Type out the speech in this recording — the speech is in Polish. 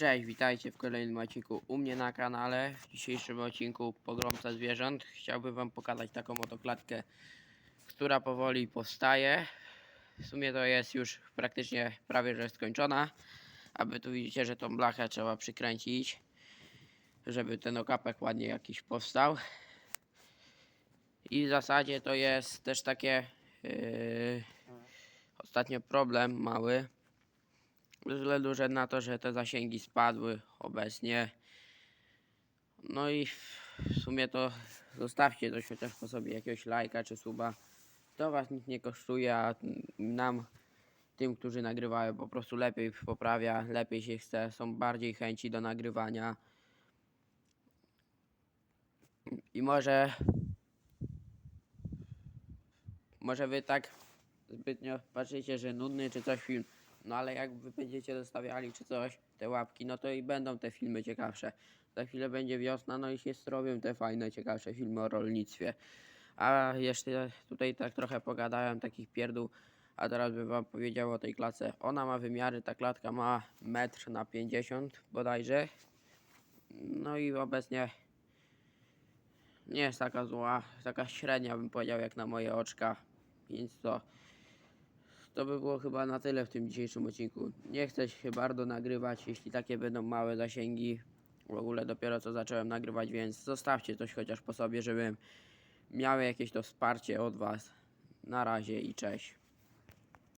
Cześć, witajcie w kolejnym odcinku u mnie na kanale. W dzisiejszym odcinku Pogromca Zwierząt chciałbym wam pokazać taką oto klatkę, która powoli powstaje. W sumie to jest już praktycznie prawie że skończona. Aby tu widzicie, że tą blachę trzeba przykręcić, żeby ten okapek ładnie jakiś powstał. I w zasadzie to jest też takie yy, ostatnio problem mały. Ze względu że na to, że te zasięgi spadły obecnie. No i w sumie to zostawcie coś chociaż po sobie jakiegoś lajka czy suba. To was nic nie kosztuje, a nam, tym, którzy nagrywają, po prostu lepiej poprawia, lepiej się chce, są bardziej chęci do nagrywania. I może. Może wy tak zbytnio patrzycie, że nudny czy coś film. No ale jak wy będziecie zostawiali czy coś, te łapki, no to i będą te filmy ciekawsze. Za chwilę będzie wiosna, no i się zrobią te fajne, ciekawsze filmy o rolnictwie. A jeszcze tutaj tak trochę pogadałem takich pierdół, a teraz bym wam powiedział o tej klatce. Ona ma wymiary, ta klatka ma metr na 50 bodajże. No i obecnie nie jest taka zła, taka średnia bym powiedział jak na moje oczka. Więc to to by było chyba na tyle w tym dzisiejszym odcinku. Nie chcę się bardzo nagrywać, jeśli takie będą małe zasięgi. W ogóle dopiero co zacząłem nagrywać, więc zostawcie coś chociaż po sobie, żebym miał jakieś to wsparcie od Was. Na razie i cześć.